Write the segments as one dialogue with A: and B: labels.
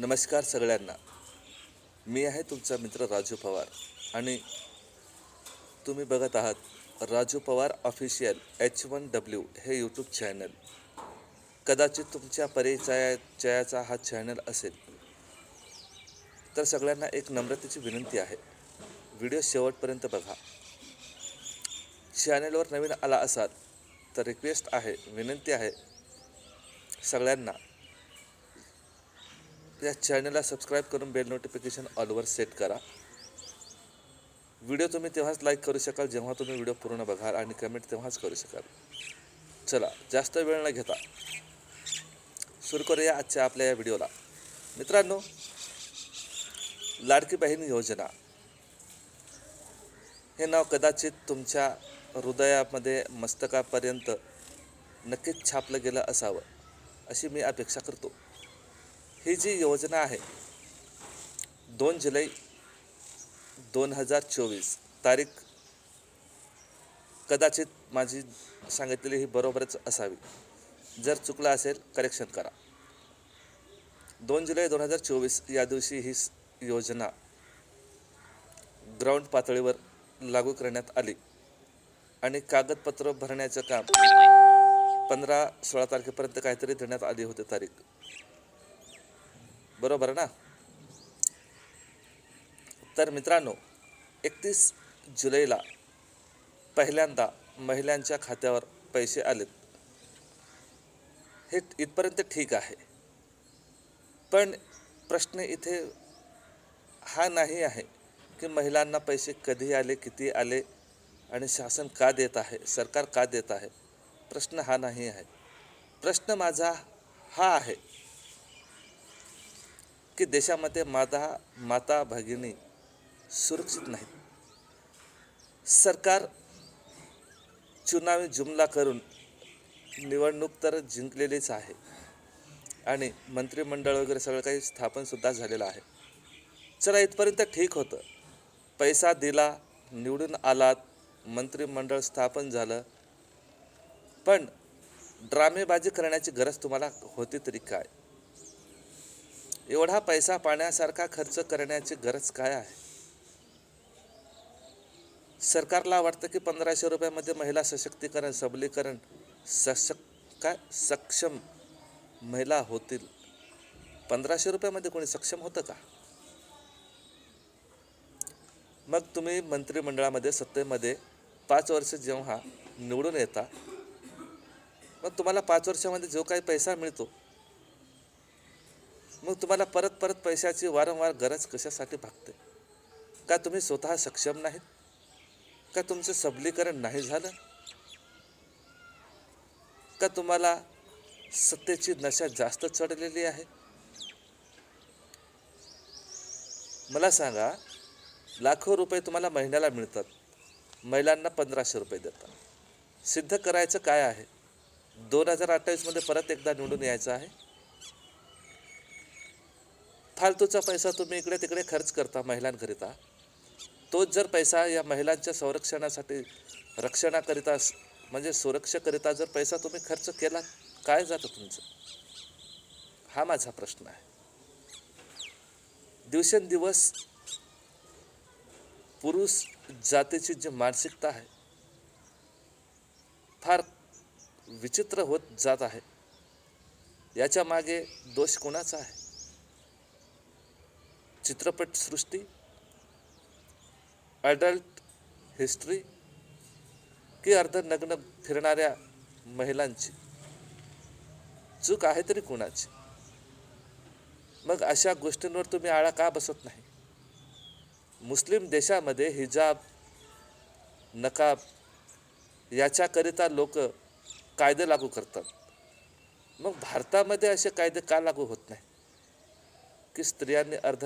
A: नमस्कार सगळ्यांना. मी आहे तुमचा मित्र राजू पवार आणि तुम्ही बघत आहात Raju Pawar official H one W हे यूट्यूब चॅनल कदाचित तुमच्या परिचयाचा हा चॅनल असेल. तर सगळ्यांना एक नम्रतेची विनंती आहे. व्हिडिओ शेवटपर्यंत बघा. चॅनलवर नवीन आला असाल तर रिक्वेस्ट आहे विनंती आहे सगळ्यांना या चॅनलला सबस्क्राईब करून बेल नोटिफिकेशन ऑलवर सेट करा. व्हिडिओ तुम्ही तेव्हाच लाईक करू शकाल जेव्हा तुम्ही व्हिडिओ पूर्ण बघाल आणि कमेंट तेव्हाच करू शकाल. चला जास्त वेळ न घेता. सुरू करूया आजच्या आपल्या या व्हिडिओला. मित्रांनो लाडकी बहीण योजना. हे नाव कदाचित तुमच्या हृदयामध्ये मस्तकापर्यंत नक्कीच छापलं गेलं असावं अशी मी अपेक्षा करतो. ही जी योजना आहे दोन जुलै दोन हजार चोवीस तारीख कदाचित माझी सांगितलेली ही बरोबरच असावी. जर चुकलं असेल करेक्शन करा. दोन जुलै दोन हजार चोवीस या दिवशी ही योजना ग्राउंड पातळीवर लागू करण्यात आली आणि कागदपत्र भरण्याचं काम पंधरा सोळा तारखेपर्यंत काहीतरी देण्यात आली होती तारीख. बरोबर ना? तर मित्रांनो एकतीस जुलैला पहिल्यांदा महिलांच्या खात्यावर पैसे आलेत. हे इथपर्यंत ठीक आहे. पण प्रश्न इथे हा नाही आहे की महिलांना पैसे कधी आले किती आले आणि शासन का देत आहे सरकार का देत आहे? प्रश्न हा नाही आहे. प्रश्न माझा हा आहे की देशामध्ये माता माता भगिनी सुरक्षित नाहीत. सरकार चुनावी जुमला करून निवडणूक तर जिंकलेलीच आहे. आणि मंत्रिमंडळ वगैरे सगळं काही स्थापनसुद्धा झालेलं आहे. चला इथपर्यंत ठीक होतं. पैसा दिला निवडून आलात मंत्रिमंडळ स्थापन झालं. पण ड्रामेबाजी करण्याची गरज तुम्हाला होती तरी काय? एवढा पैसा पाण्यासारखा खर्च करण्याची गरज काय आहे? सरकारला वाटतं की पंधराशे रुपयामध्ये महिला सशक्तीकरण सबलीकरण सशक काय? सक्षम महिला होतील. पंधराशे रुपयामध्ये कोणी सक्षम होतं का? मग तुम्ही मंत्रिमंडळामध्ये सत्तेमध्ये पाच वर्ष जेव्हा निवडून येता मग तुम्हाला पाच वर्षामध्ये जो काही पैसा मिळतो मग तुम्हाला परत परत पैशाची वारंवार गरज कशासाठी भागते? का तुम्ही स्वतः सक्षम नाहीत? का तुमचं सबलीकरण नाही झालं? का तुम्हाला सत्तेची नशा जास्त चढलेली आहे? मला सांगा लाखो रुपये तुम्हाला महिन्याला मिळतात. महिलांना पंधराशे रुपये देतात. सिद्ध करायचं काय आहे? दोन हजार अठ्ठावीसमध्ये परत एकदा निवडून यायचं आहे? फालतूचा पैसा तुम्ही इकडे तिकडे खर्च करता महिलांकरिता तोच जर पैसा या महिलांच्या संरक्षणासाठी रक्षणाकरिता म्हणजे सुरक्षेकरिता जर पैसा तुम्ही खर्च केला काय जातं तुमचं? हा माझा प्रश्न आहे. दिवसेंदिवस पुरुष जातीची जी मानसिकता आहे फार विचित्र होत जात आहे. याच्या मागे दोष कोणाचा आहे? चित्रपटसृष्टी ॲडल्ट हिस्ट्री की अर्धनग्न फिरणाऱ्या महिलांची. चूक आहे तरी कुणाची? मग अशा गोष्टींवर तुम्ही आळा का बसत नाही? मुस्लिम देशामध्ये हिजाब नकाब याच्याकरिता लोक कायदे लागू करतात. मग भारतामध्ये असे कायदे का लागू होत नाही की स्त्रियांनी अर्ध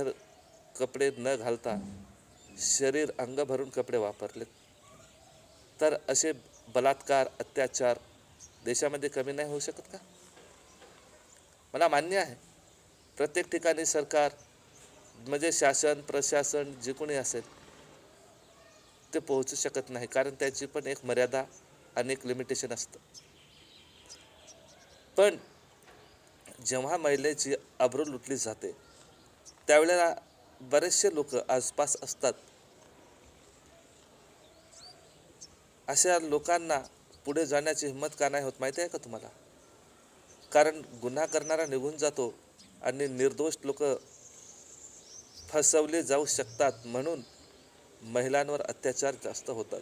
A: कपडे न घालता शरीर अंग भरून कपडे वापरले. तर असे बलात्कार अत्याचार देशामध्ये कमी नाही होऊ शकत का? मला मान्य आहे. प्रत्येक ठिकाणी सरकार म्हणजे शासन प्रशासन जे कोणी असेल ते पोहोचू शकत नाही. कारण त्याची पण एक मर्यादा आणि एक लिमिटेशन असतं. पण जेव्हा महिलेची अब्रू लुटली जाते त्यावेळेला बरेचसे लोक आसपास असतात. अशा लोकांना पुढे जाण्याची हिंमत का नाही होत माहिती आहे का तुम्हाला? कारण गुन्हा करणारा निघून जातो आणि निर्दोष लोक फसवले जाऊ शकतात म्हणून महिलांवर अत्याचार जास्त होतात.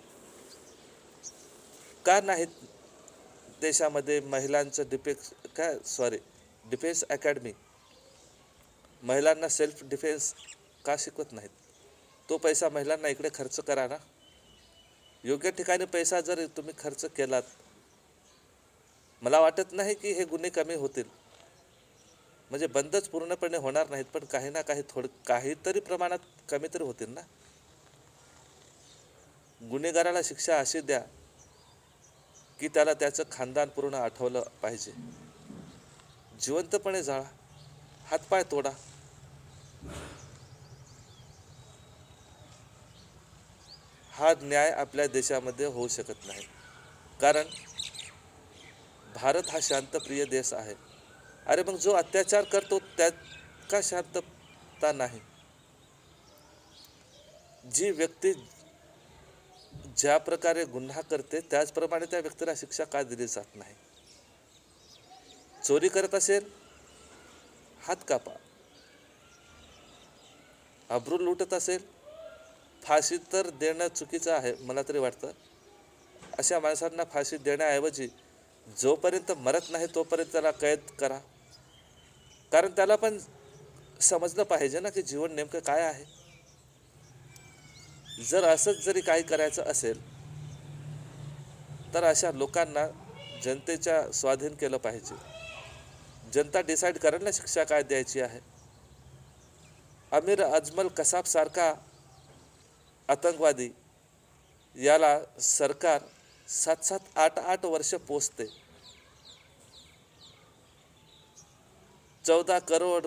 A: का नाहीत देशामध्ये महिलांचं डिफेन्स काय सॉरी डिफेन्स अकॅडमी महिलांना सेल्फ डिफेन्स का शिकवत नाहीत? तो पैसा महिलांना इकडे खर्च करा ना. योग्य ठिकाणी पैसा जर तुम्ही खर्च केलात मला वाटत नाही की हे गुन्हे कमी होतील. म्हणजे बंदच पूर्णपणे होणार नाहीत पण काही ना काही थोडं काहीतरी प्रमाणात कमी तरी होतील ना. गुन्हेगाराला शिक्षा अशी द्या की त्याला त्याचं खानदान पूर्ण आठवलं पाहिजे. जिवंतपणे जाळा हातपाय तोडा. हा न्याय आपल्या देशामध्ये होऊ शकत नाही. कारण भारत हा शांतप्रिय देश आहे. अरे मग जो अत्याचार करतो त्यात का शांतता नाही? जी व्यक्ती ज्या प्रकारे गुन्हा करते त्याचप्रमाणे त्या व्यक्तीला शिक्षा का दिली जात नाही? चोरी करत असेल हात कापा. अब्रू लुटत असेल फाशी तर देणं चुकीचं आहे मला तरी वाटतं. अशा माणसांना फाशी देण्याऐवजी जोपर्यंत मरत नाही तोपर्यंत त्याला कैद करा. कारण त्याला पण समजलं पाहिजे ना की जीवन नेमकं काय आहे. जर असंच जरी काही करायचं असेल तर अशा लोकांना जनतेच्या स्वाधीन केलं पाहिजे. जनता डिसाईड करेल ना शिक्षा काय द्यायची आहे. अमीर अजमल कसाबसारखा आतंकवादी. याला सरकार सात सात आठ आठ वर्ष पोचते चौदा करोड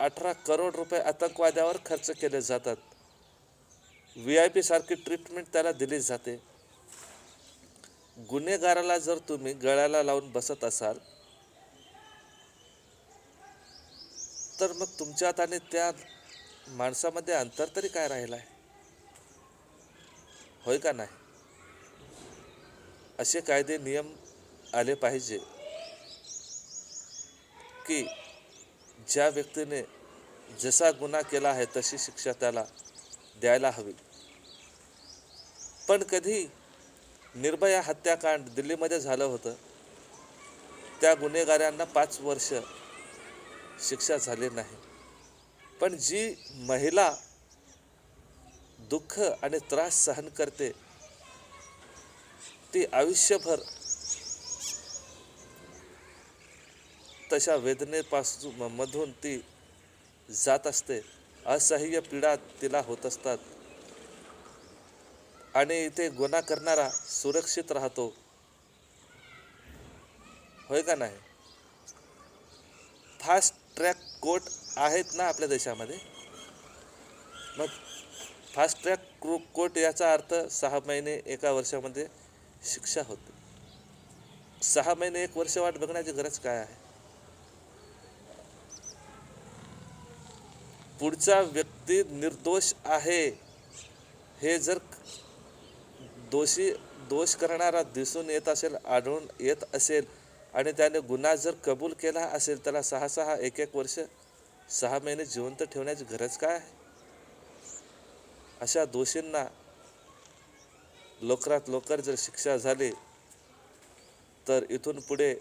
A: अठरा करोड रुपये आतंकवाद्यावर खर्च केले जातात. व्ही आय पी सारखी ट्रीटमेंट त्याला दिली जाते. गुन्हेगाराला जर तुम्ही गळ्याला लावून बसत असाल तर मग तुमच्यात आणि त्या माणसामध्ये अंतर तरी काय राहिलं आहे होय का नाही? असे कायदे नियम आले पाहिजे की ज्या व्यक्तीने जसा गुन्हा केला आहे तशी शिक्षा त्याला द्यायला हवी. पण कधी निर्भया हत्याकांड दिल्लीमध्ये झालं होतं त्या गुन्हेगारांना पाच वर्ष शिक्षा झाली नाही. पण जी महिला दुःख आणि त्रास सहन करते. ती आयुष्यभर तशा वेदनेपासून मधून ती जात असते. असह्य पीडा तिला होत असतात. आणि इथे गुन्हा करणारा सुरक्षित राहतो. होय का नाही? फास्ट ट्रॅक कोर्ट आहेत ना आपल्या देशामध्ये? मग फास्ट ट्रॅक क्रो कोर्ट याचा अर्थ सहा महिने एका वर्षामध्ये शिक्षा होते. सहा महिने एक वर्ष वाट बघण्याची गरज काय आहे? पुढचा व्यक्ती निर्दोष आहे हे जर दोषी दोष करणारा दिसून येत असेल आढळून येत असेल आणि त्याने गुन्हा जर कबूल केला असेल त्याला सहा सहा एक एक वर्ष सहा महिने जिवंत ठेवण्याची गरज काय आहे? अशा दोषींना लवकरात लवकर जर शिक्षा झाली तर इथून पुढे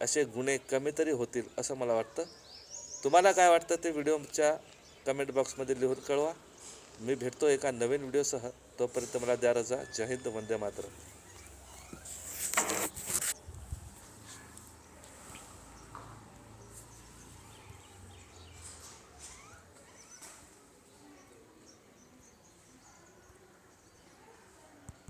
A: असे गुन्हे कमी तरी होतील असं मला वाटतं. तुम्हाला काय वाटतं ते व्हिडिओच्या कमेंट बॉक्समध्ये लिहून कळवा. मी भेटतो एका नवीन व्हिडिओसह. तोपर्यंत मला द्या रजा. जय हिंद. वंदे मातरम.